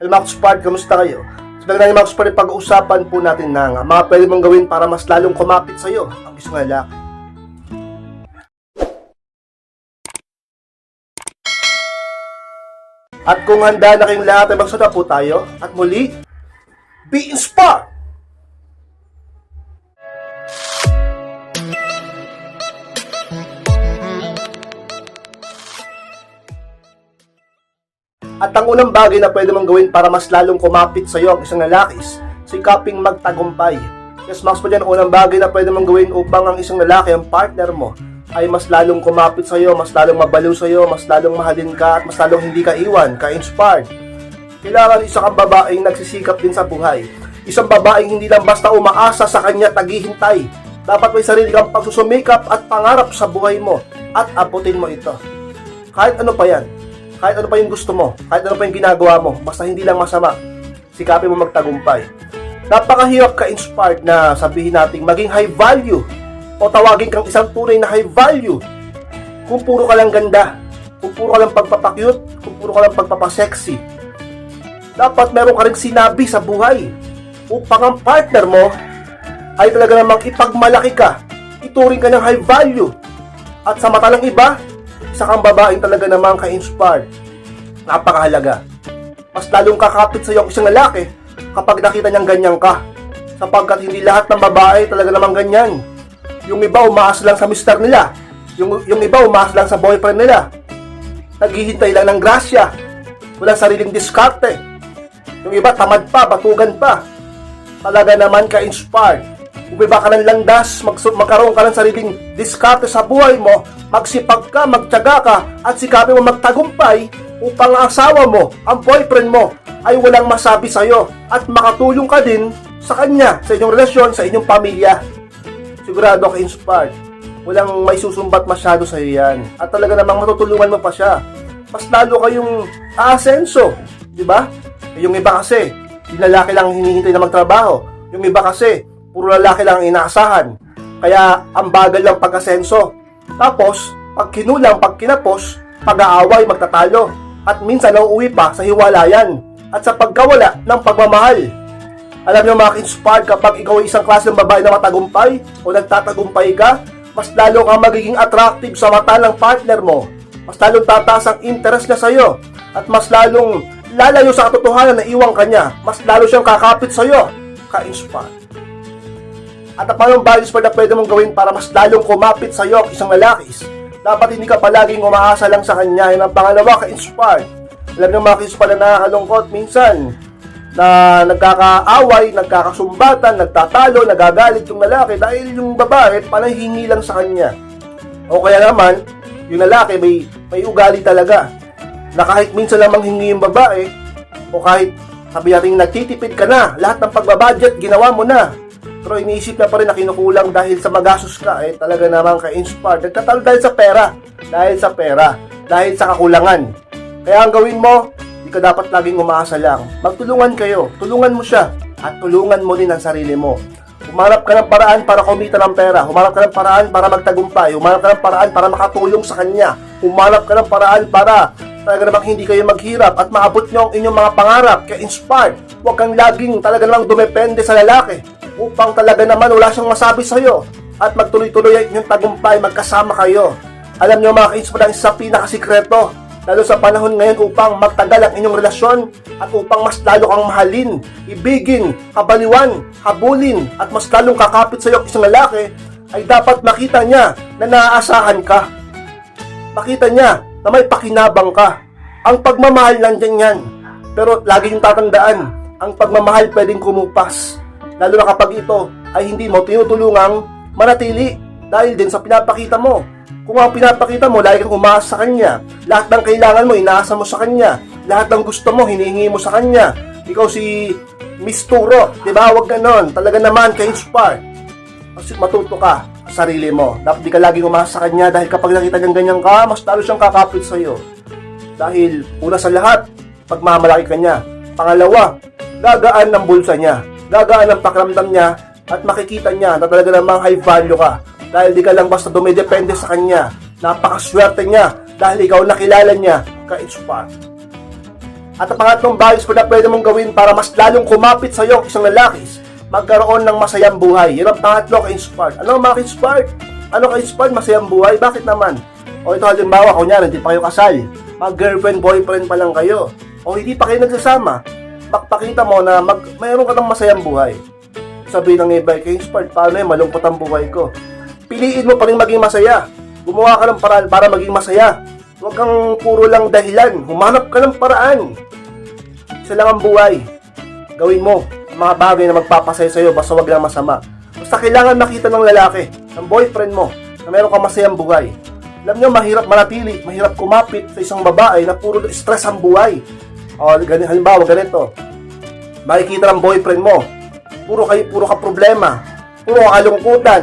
Hello Max Part, kamusta kayo? Sa so, Max Part, pag-uusapan po natin na nga, mga pwede mong gawin para mas lalong kumapit sa iyo ang isang lalaki. At kung handa na kayong lahat ay magsada po tayo, at muli, be inspired! At ang unang bagay na pwede mong gawin para mas lalong kumapit sa iyo ang isang lalaki is sikaping magtagumpay. Yes, Max pa dyan, ang unang bagay na pwede mong gawin upang ang isang lalaki, ang partner mo, ay mas lalong kumapit sa iyo, mas lalong mabaliw sa iyo, mas lalong mahalin ka, at mas lalong hindi ka iwan, ka-inspired. Kailangan isa kang babaeng nagsisikap din sa buhay. Isang babaeng hindi lang basta umaasa sa kanya taghihintay. Dapat may sarili kang pagsusumikap at pangarap sa buhay mo at abutin mo ito. Kahit ano pa yan, kahit ano pa yung gusto mo, kahit ano pa yung ginagawa mo, basta hindi lang masama, sikapin mo magtagumpay. Napakahirap ka-inspired na sabihin nating maging high value o tawagin kang isang tunay na high value kung puro ka lang ganda, kung puro ka lang pagpapakyut, kung puro ka lang pagpapasexy. Dapat meron ka rin sinabi sa buhay upang ang partner mo ay talaga namang ipagmalaki ka, ituring ka ng high value. At sa mata ng iba, isa kang babaeng talaga namang ka-inspired. Napakahalaga. Mas lalong kakapit sa iyo ang isang lalaki kapag nakita niyang ganyan ka. Sapagkat hindi lahat ng babae talaga namang ganyan. Yung iba umaas lang sa mister nila. Yung, yung iba umaas lang sa boyfriend nila. Naghihintay lang ng grasya. Walang sariling diskarte. Yung iba tamad pa, batugan pa. Talaga naman ka-inspired. Umiba ka ng landas, mag magkaroon ka ng sariling diskarte sa buhay mo, magsipag ka, magtyaga ka, at sikapin mo magtagumpay upang ang asawa mo, ang boyfriend mo, ay walang masabi sa'yo at makatulong ka din sa kanya, sa inyong relasyon, sa inyong pamilya. Sigurado ka inspired. Walang may susumbat masyado sa yan. At talaga namang matutulungan mo pa siya. Mas lalo kayong aasenso. Di ba? Yung iba kasi, yung lalaki lang hinihintay na magtrabaho. Yung iba kasi, puro lalaki lang ang inaasahan. Kaya, ang bagal lang pag-asenso. Tapos, pag kinulang, pag kinapos, pag-aaway, magtatalo. At minsan, nauuwi pa sa hiwalayan. At sa pagkawala ng pagmamahal. Alam niyo mga inspired kapag ikaw ay isang klase ng babae na matagumpay o nagtatagumpay ka, mas lalo kang magiging attractive sa mata ng partner mo. Mas lalong tataas ang interest niya sa'yo. At mas lalong lalayo sa katotohanan na iwang kanya. Mas lalo siyang kakapit sa'yo. Ka-inspired. At ang panong values pa na pwede mong gawin para mas lalong kumapit sa'yo ang isang lalaki is, dapat hindi ka palaging umaasa lang sa kanya. Yan ang pangalawa, ka-inspired. Alam niyo mga ka-inspired na nakakalungkot minsan, na nagkakaaway, nagkakasumbatan, nagtatalo, nagagalit yung lalaki dahil yung babae panahingi lang sa kanya. O kaya naman, yung lalaki may, may ugali talaga na kahit minsan lamang hingi yung babae o kahit sabi natin nagtitipid ka na, lahat ng pagbabudget ginawa mo na. Pero iniisip na pa rin na kinukulang dahil sa magastos ka, eh talaga naman ka-inspired. Nagtatalo dahil sa pera. Dahil sa pera. Dahil sa kakulangan. Kaya ang gawin mo, hindi ka dapat laging umaasa lang. Magtulungan kayo. Tulungan mo siya. At tulungan mo din ang sarili mo. Humarap ka ng paraan para kumita ng pera. Humarap ka ng paraan para magtagumpay. Humarap ka ng paraan para makatulong sa kanya. Humarap ka ng paraan para talaga namang hindi kayo maghirap at maabot nyo ang inyong mga pangarap. Kaya inspired. Huwag kang laging talaga namang dumepende sa lalaki upang talaga naman wala siyang masabi sa'yo at magtuloy-tuloy ang inyong tagumpay, magkasama kayo. Alam nyo mga ka-inspired, ang isa sa pinakasikreto lalo sa panahon ngayon upang magtagal ang inyong relasyon at upang mas lalo kang mahalin, ibigin, kabaliwan, habulin at mas lalong kakapit sa iyo isang lalaki ay dapat makita niya na naaasahan ka. Makita niya na may pakinabang ka. Ang pagmamahal nandyan yan. Pero lagi yung tatandaan, ang pagmamahal pwedeng kumupas. Lalo na kapag ito ay hindi mo tinutulungang manatili dahil din sa pinapakita mo. Kung ang pinapakita mo, lagi kang umaasa sa kanya. Lahat ng kailangan mo, inaasa mo sa kanya. Lahat ng gusto mo, hinihingi mo sa kanya. Ikaw si Miss Turo, di ba? Huwag ganon. Talaga naman, ka-inspire. Kasi matuto ka sa sarili mo. Dapat di ka laging umaasa sa kanya dahil kapag nakita niyang ganyan ka, mas lalo siyang kakapit sa iyo. Dahil una sa lahat, pagmamalaki ka niya. Pangalawa, gagaan ng bulsa niya. Gagaan ng pakiramdam niya at makikita niya na talaga namang high value ka. Dahil di ka lang basta dumidepende sa kanya. Napakaswerte niya dahil ikaw nakilala niya ka-inspire. At ang pangatlong bagay na pwede mong gawin para mas lalong kumapit sa iyo ang isang lalaki magkaroon ng masayang buhay. Yan ang pangatlo ka-inspired. Ano ang mga ka-inspired? Ano ka-inspired? Masayang buhay? Bakit naman? O ito halimbawa, kunyari, hindi pa kayo kasal. Mag-girlfriend, boyfriend pa lang kayo. O hindi pa kayo nagsasama. Pakpakita mo na mag, mayroon ka ng masayang buhay. Sabi ng iba, ka-inspired, paano yun? Malungkot ang buhay ko. Piliin mo pa rin maging masaya. Gumawa ka ng paraan para maging masaya. Huwag kang puro lang dahilan. Humanap ka ng paraan. Isa lang ang buhay. Gawin mo mga bagay na magpapasaya sa'yo basta wag lang masama. Basta kailangan makita ng lalaki, ng boyfriend mo, na meron kang masayang buhay. Alam nyo, mahirap manatili, mahirap kumapit sa isang babae na puro stress ang buhay. O, ganito, halimbawa, ganito. Makikita ng boyfriend mo, puro kayo, puro ka problema, puro ka kalungkutan,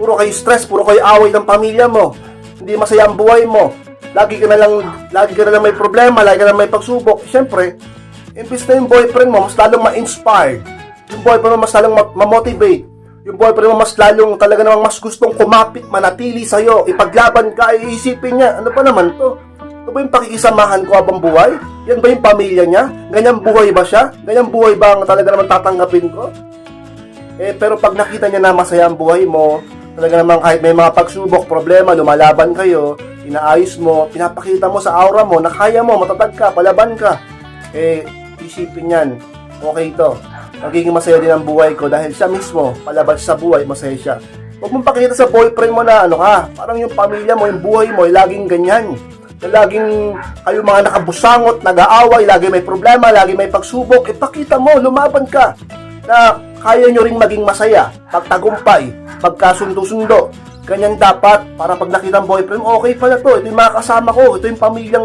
puro kayo stress, puro kayo away ng pamilya mo, hindi masaya ang buhay mo, lagi ka na lang, lagi ka na lang may problema, lagi ka na lang may pagsubok, siyempre, imbis na yung boyfriend mo, mas lalong ma-inspired, yung boyfriend mo mas lalong ma- ma-motivate, yung boyfriend mo mas lalong talaga namang mas gustong kumapit, manatili sa'yo, ipaglaban ka, iisipin niya, ano pa naman to? Ba yung pakikisamahan ko habang buhay? Yan ba yung pamilya niya? Ganyang buhay ba siya? Ganyang buhay ba ang talaga naman tatanggapin ko? Eh, pero pag nakita niya na masaya ang buhay mo, talaga naman kahit may mga pagsubok, problema, lumalaban kayo, inaayos mo, pinapakita mo sa aura mo na kaya mo, matatag ka, palaban ka. Eh, isipin yan, okay ito. Magiging masaya din ang buhay ko dahil siya mismo, palaban sa buhay, masaya siya. Huwag mong pakita sa boyfriend mo na ano ka, parang yung pamilya mo, yung buhay mo, ay laging ganyan. Na laging kayo mga nakabusangot, nag-aaway, lagi may problema, lagi may pagsubok, ipakita mo, lumaban ka na kaya nyo ring maging masaya, pagtagumpay, pagkasundo-sundo. Ganyan dapat para pag nakita ng boyfriend, okay pala to, ito yung mga kasama ko, ito yung pamilyang,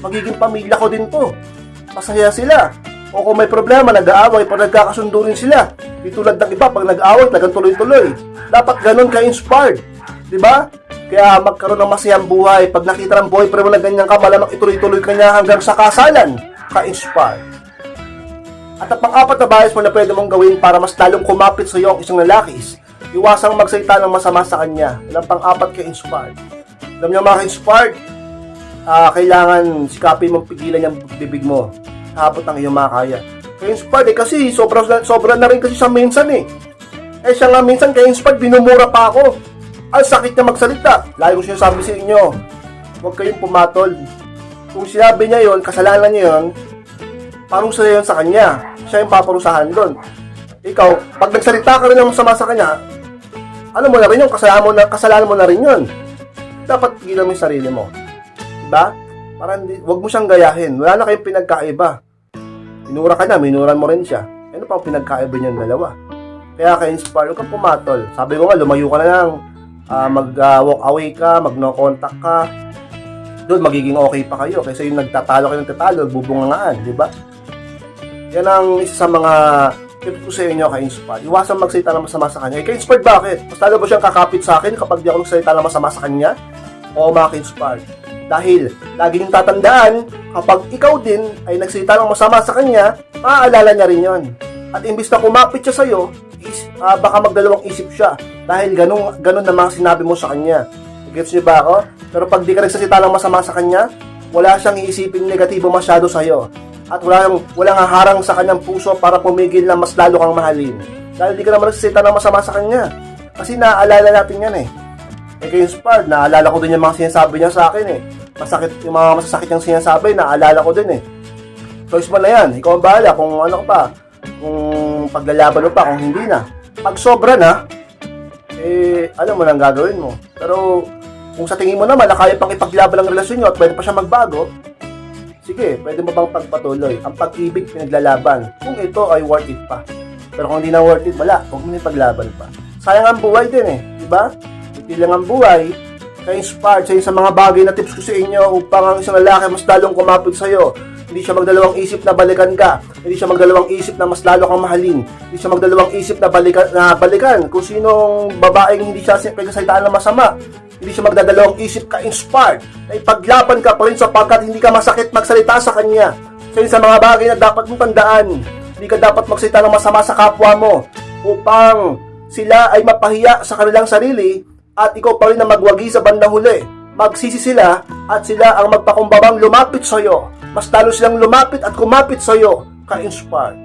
magiging pamilya ko din to. Masaya sila. O kung may problema, nag-aaway, pag nagkakasundo rin sila. Di tulad ng iba, pag nag-aaway, talagang tuloy-tuloy. Dapat ganun ka-inspired. Di ba? Kaya magkaroon ng masayang buhay. Pag nakita ng boyfriend mo na ganyan ka, malamang ituloy-tuloy ka niya hanggang sa kasalan. Ka-inspired. At ang pang-apat na bias mo na pwede mong gawin para mas lalong kumapit sa iyo ang isang lalaki is iwasang magsalita ng masama sa kanya. Ilang pang-apat ka inspired. Alam niyo mga inspired, ah kailangan sikapin mong pigilan yung bibig mo. Habot ang iyong makaya. Kaya inspired eh, kasi sobra, sobra na rin kasi siya minsan eh. Eh siya nga minsan kaya inspired, binumura pa ako. Ang sakit niya magsalita. Lagi ko sinasabi sa inyo, huwag kayong pumatol. Kung sinabi niya yon, kasalanan niya yon, parusa yun sa kanya. Siya yung paparusahan doon. Ikaw, pag nagsalita ka rin ng masama sa kanya, ano mo na rin yun, kasalanan mo na, kasalanan mo na rin yun. Dapat pigilan mo yung sarili mo. Diba? Para hindi, wag mo siyang gayahin. Wala na kayong pinagkaiba. Minura ka niya, minuran mo rin siya. Ano pa ang pinagkaiba niyang dalawa? Kaya ka-inspire, huwag kang pumatol. Sabi ko nga, lumayo ka na lang. Ah, mag-walk away ka, mag-no contact ka. Doon, magiging okay pa kayo. Kaysa yung nagtatalo kayo ng tatalo, bubungangaan, di ba? Yan ang isa sa mga tips ko sa inyo ka-inspire. Iwasan magsalita ng masama sa kanya. Eh, ka-inspired bakit? Mas lalo ba siyang kakapit sa akin kapag di ako nagsalita ng masama sa kanya? O mga ka-inspired? Dahil, lagi niyong tatandaan, kapag ikaw din ay nagsalita ng masama sa kanya, maaalala niya rin yon. At imbis na kumapit siya sa'yo, is, ah, baka magdalawang isip siya. Dahil ganun, ganun na mga sinabi mo sa kanya. Gets niyo ba ako? Pero pag di ka nagsasalita ng masama sa kanya, wala siyang iisipin negatibo masyado sa'yo. At wala yung walang haharang sa kanyang puso para pumigil na mas lalo kang mahalin. Dahil di ka naman nagsasalita ng masama sa kanya. Kasi naaalala natin yan eh. Eh kay inspired, naalala ko din yung mga sinasabi niya sa akin eh. Masakit, yung mga masasakit niyang sinasabi, naalala ko din eh. Choice mo na yan. Ikaw ang bahala kung ano ka pa. Kung paglalaban mo pa, kung hindi na. Pag sobra na, eh, alam mo na ang gagawin mo. Pero, kung sa tingin mo naman na kaya pang ipaglaban ang relasyon nyo at pwede pa siya magbago, sige, pwede mo bang pagpatuloy? Ang pag-ibig pinaglalaban, kung ito ay worth it pa. Pero kung hindi na worth it, wala. Huwag mo na ipaglaban pa. Sayang ang buhay din eh, di ba? Hindi lang ang buhay, kaya inspired sa sa mga bagay na tips ko sa inyo upang ang isang lalaki mas lalong kumapit sa'yo. Hindi siya magdalawang isip na balikan ka. Hindi siya magdalawang isip na mas lalo kang mahalin. Hindi siya magdalawang isip na balikan, na balikan kung sinong babaeng hindi siya pagkasalitaan na masama. Hindi siya magdadalawang isip ka inspired na ipaglaban ka pa rin sapagkat hindi ka masakit magsalita sa kanya. Sa sa mga bagay na dapat mong tandaan. Hindi ka dapat magsalita ng masama sa kapwa mo upang sila ay mapahiya sa kanilang sarili at ikaw pa rin na magwagi sa bandang huli. Magsisi sila at sila ang magpakumbabang lumapit sa iyo. Mas lalo silang lumapit at kumapit sa iyo, ka-inspire.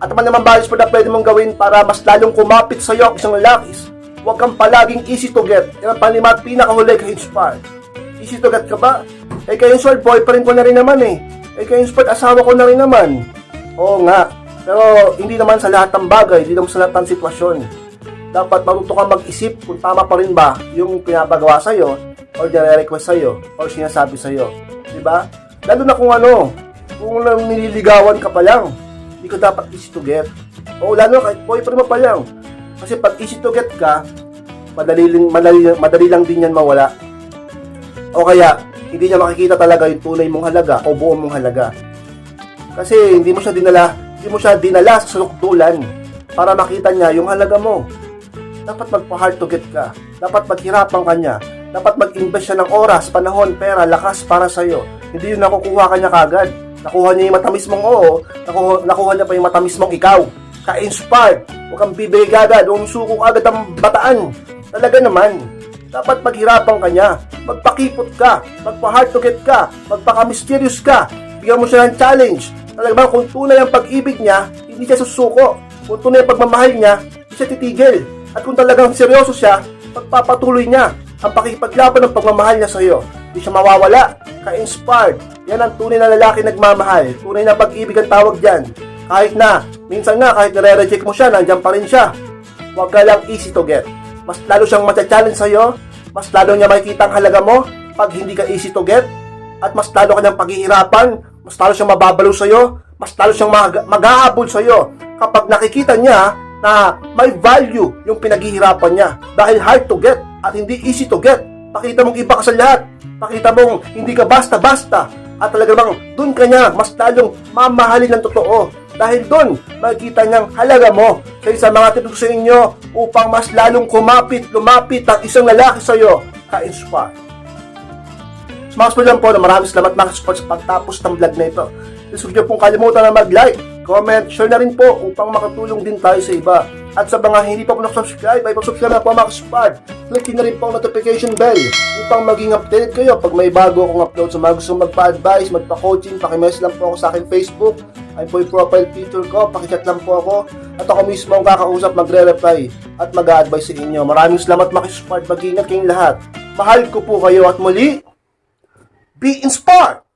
At naman naman bagay pa na pwede mong gawin para mas lalong kumapit sa iyo ang isang lalaki. Huwag kang palaging easy to get. Yan ang panlima at pinakahuli ka-inspire. Easy to get ka ba? Eh ka-inspire, boyfriend ko na rin naman eh. Eh ka-inspire, asawa ko na rin naman. Oo nga. Pero hindi naman sa lahat ng bagay, hindi naman sa lahat ng sitwasyon. Dapat maruto kang mag-isip kung tama pa rin ba yung pinapagawa sa'yo or nire-request sa'yo or sinasabi sa'yo. Di ba? Lalo na kung ano, kung lang nililigawan ka pa lang, hindi ka dapat easy to get. O lalo na kahit boyfriend mo pa lang. Kasi pag easy to get ka, madali, madali, madali lang din yan mawala. O kaya, hindi niya makikita talaga yung tunay mong halaga o buo mong halaga. Kasi hindi mo siya dinala, hindi mo siya dinala sa suluktulan para makita niya yung halaga mo. Dapat magpa-hard to get ka. Dapat maghirapan ka niya. Dapat mag-invest siya ng oras, panahon, pera, lakas para sa'yo. Hindi yung nakukuha ka niya kagad. Nakuha niya yung matamis mong oo, nakuha, nakuha niya pa yung matamis mong ikaw. Ka-inspired. Huwag kang bibigay agad, huwag suko agad ang bataan. Talaga naman. Dapat maghirapan ka niya. Magpakipot ka. Magpa-hard to get ka. Magpaka-mysterious ka. Bigyan mo siya ng challenge. Talaga bang kung tunay ang pag-ibig niya, hindi siya susuko. Kung tunay ang pagmamahal niya, hindi siya titigil. At kung talagang seryoso siya, pagpapatuloy niya ang pakipaglaban ng pagmamahal niya sa iyo. Hindi siya mawawala. Ka-inspired. Yan ang tunay na lalaki nagmamahal. Tunay na pag-ibig ang tawag dyan. Kahit na, minsan nga, kahit nare-reject mo siya, nandiyan pa rin siya. Huwag ka lang easy to get. Mas lalo siyang matcha-challenge sa'yo, mas lalo niya makikita ang halaga mo pag hindi ka easy to get, at mas lalo kanyang paghihirapan, mas lalo siyang mababalo sa'yo, mas lalo siyang mag- mag-aabol sa'yo kapag nakikita niya na may value yung pinaghihirapan niya dahil hard to get at hindi easy to get. Pakita mong iba ka sa lahat. Pakita mong hindi ka basta-basta at talaga bang doon ka niya mas lalong mamahalin ng totoo dahil doon makikita niyang halaga mo kaya sa mga tips ko sa inyo upang mas lalong kumapit, lumapit ang isang lalaki sa iyo ka-inspire. Mga kapatid lang po na maraming salamat mga sa pagtapos ng vlog na ito. Huwag niyo pong kalimutan na mag-like, comment, share na rin po upang makatulong din tayo sa iba. At sa mga hindi pa po nakasubscribe, ay pa-subscribe na po mga kasupport. Click na rin po ang notification bell upang maging updated kayo pag may bago akong upload sa mga gusto magpa-advise, magpa-coaching, pakimess lang po ako sa aking Facebook. Ay po yung profile picture ko, pakichat lang po ako. At ako mismo ang kakausap, magre-reply at mag-a-advise sa inyo. Maraming salamat mga kasupport, mag-ingat kayong lahat. Mahal ko po kayo at muli, Be inspired!